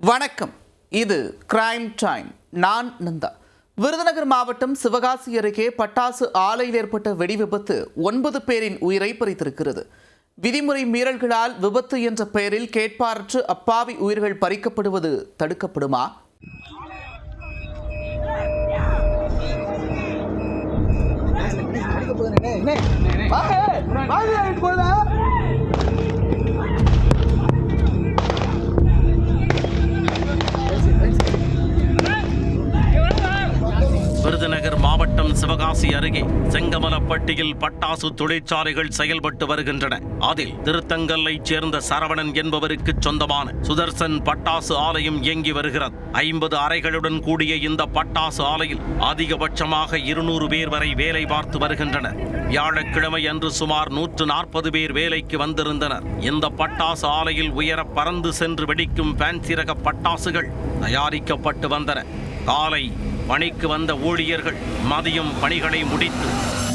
வணக்கம். இது crime time நான் நந்தா. விருதுநகர் மாவட்டம் சிவகாசி அருகே பட்டாசு ஆலையில் ஏற்பட்ட வெடி விபத்து ஒன்பது பேரின் உயிரை பறித்திருக்கிறது. விதிமுறை மீறல்களால் விபத்து என்ற பெயரில் கேட்பாரற்று அப்பாவி உயிர்கள் பறிக்கப்படுவது தடுக்கப்படுமா? என்ன சிவகாசி அருகே செங்கமலப்பட்டியில் பட்டாசு தொழிற்சாலைகள் செயல்பட்டு வருகின்றன. அதில் திருத்தங்கல்லைச் சேர்ந்த சரவணன் என்பவருக்கு சொந்தமான சுதர்சன் பட்டாசு ஆலையும் இயங்கி வருகிறது. ஐம்பது அறைகளுடன் கூடிய இந்த பட்டாசு ஆலையில் அதிகபட்சமாக இருநூறு பேர் வரை வேலை பார்த்து வருகின்றனர். வியாழக்கிழமை அன்று சுமார் நூற்று நாற்பது பேர் வேலைக்கு வந்திருந்தனர். இந்த பட்டாசு ஆலையில் உயர பறந்து சென்று வெடிக்கும் பேன்சிரக பட்டாசுகள் தயாரிக்கப்பட்டு வந்தன. காலை பணிக்கு வந்த ஊழியர்கள் மதியம் பணிகளை முடித்து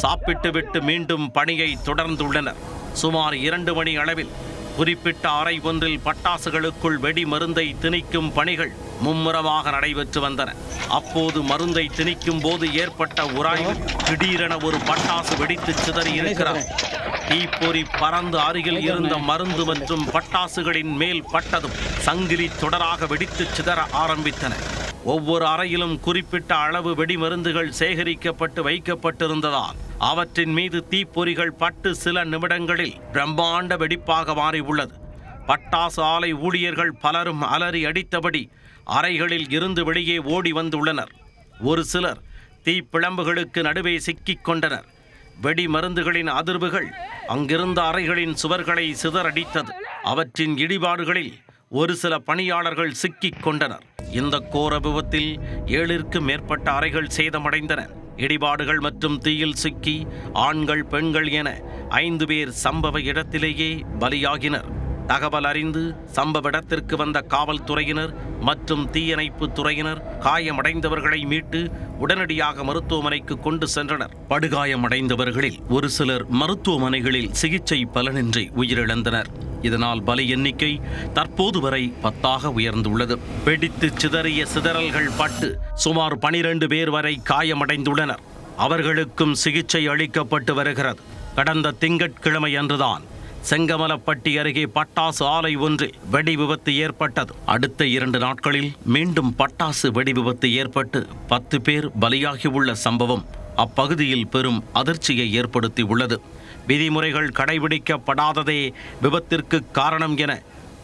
சாப்பிட்டுவிட்டு மீண்டும் பணியை தொடர்ந்துள்ளனர். சுமார் இரண்டு மணி அளவில் குறிப்பிட்ட அறை ஒன்றில் பட்டாசுகளுக்குள் வெடி மருந்தை திணிக்கும் பணிகள் மும்முரமாக நடைபெற்று வந்தன. அப்போது மருந்தை திணிக்கும் போது ஏற்பட்ட உராய்வு திடீரென ஒரு பட்டாசு வெடித்து சிதறி இருக்கிறார் தீப்பொறி பறந்து அருகில் இருந்த மருந்து மற்றும் பட்டாசுகளின் மேல் பட்டதும் சங்கிலி தொடராக வெடித்து சிதற ஆரம்பித்தன. ஒவ்வொரு அறையிலும் குறிப்பிட்ட அளவு வெடிமருந்துகள் சேகரிக்கப்பட்டு வைக்கப்பட்டிருந்ததால் அவற்றின் மீது தீப்பொறிகள் பட்டு சில நிமிடங்களில் பிரம்மாண்ட வெடிப்பாக மாறியுள்ளது. பட்டாசு ஆலை ஊழியர்கள் பலரும் அலறி அடித்தபடி அறைகளில் இருந்து வெளியே ஓடி வந்துள்ளனர். ஒரு சிலர் தீப்பிழம்புகளுக்கு நடுவே சிக்கிக் கொண்டனர். வெடி மருந்துகளின் அதிர்வுகள் அங்கிருந்த அறைகளின் சுவர்களை சிதறடித்தது. அவற்றின் இடிபாடுகளில் ஒரு சில பணியாளர்கள் சிக்கிக் கொண்டனர். இந்த கோர விபத்தில் ஏழிற்கு மேற்பட்ட அறைகள் சேதமடைந்தன. இடிபாடுகள் மற்றும் தீயில் சிக்கி ஆண்கள் பெண்கள் என ஐந்து பேர் சம்பவ இடத்திலேயே பலியாகினர். தகவல் அறிந்து சம்பவ இடத்திற்கு வந்த காவல்துறையினர் மற்றும் தீயணைப்பு துறையினர் காயமடைந்தவர்களை மீட்டு உடனடியாக மருத்துவமனைக்கு கொண்டு சென்றனர். படுகாயமடைந்தவர்களில் ஒரு சிலர் மருத்துவமனைகளில் சிகிச்சை பலனின்றி உயிரிழந்தனர். இதனால் பலி எண்ணிக்கை தற்போது வரை பத்தாக உயர்ந்துள்ளது. வெடித்து சிதறிய சிதறல்கள் பட்டு சுமார் பனிரெண்டு பேர் வரை காயமடைந்துள்ளனர். அவர்களுக்கும் சிகிச்சை அளிக்கப்பட்டு வருகிறது. கடந்த திங்கட்கிழமை அன்றுதான் செங்கமலப்பட்டி அருகே பட்டாசு ஆலை ஒன்றில் வெடி விபத்து ஏற்பட்டது. அடுத்த இரண்டு நாட்களில் மீண்டும் பட்டாசு வெடி விபத்து ஏற்பட்டு பத்து பேர் பலியாகியுள்ள சம்பவம் அப்பகுதியில் பெரும் அதிர்ச்சியை ஏற்படுத்தி உள்ளது விதிமுறைகள் கடைபிடிக்கப்படாததே விபத்திற்கு காரணம் என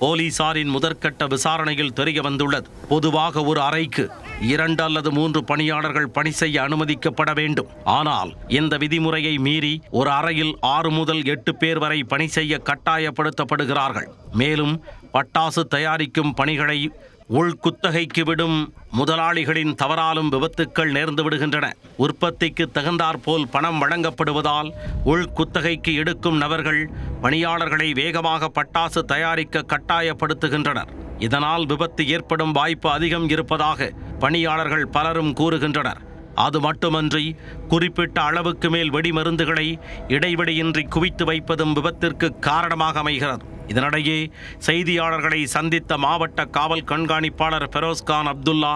போலீசாரின் முதற்கட்ட விசாரணையில் தெரிய வந்துள்ளது. பொதுவாக ஒரு அறைக்கு இரண்டு அல்லது மூன்று பணியாளர்கள் பணி செய்ய அனுமதிக்கப்பட வேண்டும். ஆனால் இந்த விதிமுறையை மீறி ஒரு அறையில் ஆறு முதல் எட்டு பேர் வரை பணி செய்ய கட்டாயப்படுத்தப்படுகிறார்கள். மேலும் பட்டாசு தயாரிக்கும் பணிகளை உள்குத்தகைக்கு விடும் முதலாளிகளின் தவறாலும் விபத்துக்கள் நேர்ந்து விடுகின்றன. உற்பத்திக்கு தகுந்தாற்போல் பணம் வழங்கப்படுவதால் உள்குத்தகைக்கு எடுக்கும் நபர்கள் பணியாளர்களை வேகமாக பட்டாசு தயாரிக்க கட்டாயப்படுத்துகின்றனர். இதனால் விபத்து ஏற்படும் வாய்ப்பு அதிகம் இருப்பதாக பணியாளர்கள் பலரும் கூறுகின்றனர். அது மட்டுமன்றி குறிப்பிட்ட அளவுக்கு மேல் வெடிமருந்துகளை இடைவெளியின்றி குவித்து வைப்பதும் விபத்திற்கு காரணமாக அமைகிறது. இதனிடையே செய்தியாளர்களை சந்தித்த மாவட்ட காவல் கண்காணிப்பாளர் ஃபெரோஸ்கான் அப்துல்லா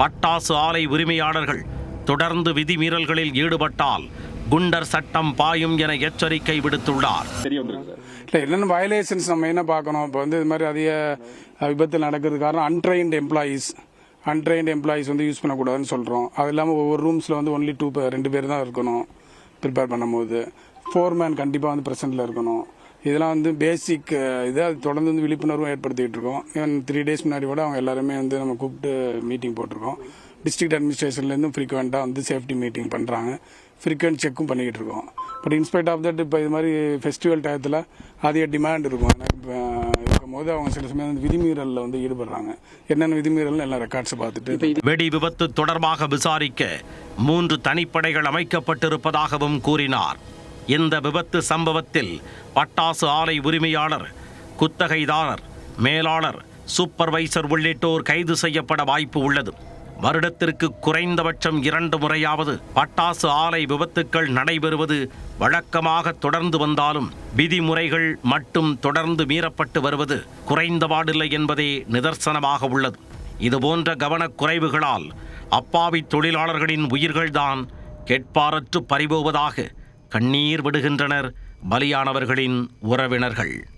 பட்டாசு ஆலை உரிமையாளர்கள் தொடர்ந்து விதிமீறல்களில் ஈடுபட்டால் குண்டர் சட்டம் பாயும் என எச்சரிக்கை விடுத்துள்ளார். இல்லை என்னென்ன வயலேஷன்ஸ் நம்ம என்ன பார்க்கணும்? இப்போ வந்து இது மாதிரி அதிக விபத்தில் விபத்து நடக்கிறது காரணம் அன்ட்ரைன்ட் எம்ப்ளாயீஸ் அன்ட்ரைன்ட் எம்ப்ளாயீஸ் வந்து யூஸ் பண்ணக்கூடாதுன்னு சொல்கிறோம் அது இல்லாமல் ஒவ்வொரு ரூம்ஸில் வந்து ஒன்லி டூ ரெண்டு பேர் தான் இருக்கணும் ப்ரிப்பேர் பண்ணும்போது. ஃபோர்மேன் கண்டிப்பாக வந்து ப்ரெசென்ட்டில் இருக்கணும். இதெல்லாம் வந்து பேசிக் இதை தொடர்ந்து வந்து விழிப்புணர்வும் ஏற்படுத்திட்டு இருக்கோம். ஈவன் த்ரீ டேஸ் முன்னாடி கூட அவங்க எல்லாருமே வந்து நம்ம கூப்பிட்டு மீட்டிங் போட்டிருக்கோம். டிஸ்ட்ரிக்ட் அட்மினிஸ்ட்ரேஷன்லேருந்து ஃப்ரீக்வெண்ட்டாக வந்து சேஃப்டி மீட்டிங் பண்ணுறாங்க ஃப்ரீக்வெண்ட் செக்கும் பண்ணிக்கிட்டு இருக்கோம். பட் இன்ஸ்பைட் ஆஃப் தட் இப்போ இது மாதிரி ஃபெஸ்டிவல் டயத்தில் அதிக டிமாண்ட் இருக்கும். இருக்கும் போது அவங்க சில சமயம் வந்து விதிமீறலில் வந்து ஈடுபடுறாங்க. என்னென்ன விதிமீறல்னு எல்லாம் ரெக்கார்ட்ஸை பார்த்துட்டு வெடி விபத்து தொடர்பாக விசாரிக்க மூன்று தனிப்படைகள் அமைக்கப்பட்டிருப்பதாகவும் கூறினார். இந்த விபத்து சம்பவத்தில் பட்டாசு ஆலை உரிமையாளர் குத்தகைதாரர் மேலாளர் சூப்பர்வைசர் உள்ளிட்டோர் கைது செய்யப்பட வாய்ப்பு உள்ளது. வருடத்திற்கு குறைந்தபட்சம் இரண்டு முறையாவது பட்டாசு ஆலை விபத்துக்கள் நடைபெறுவது வழக்கமாக தொடர்ந்து வந்தாலும் விதிமுறைகள் மட்டும் தொடர்ந்து மீறப்பட்டு வருவது குறைந்தபாடில்லை என்பதே நிதர்சனமாக உள்ளது. இதுபோன்ற கவனக்குறைவுகளால் அப்பாவி தொழிலாளர்களின் உயிர்கள்தான் கெட்பாரற்று பறிபோவதாக கண்ணீர் விடுகின்றனர் பலியானவர்களின் உறவினர்கள்.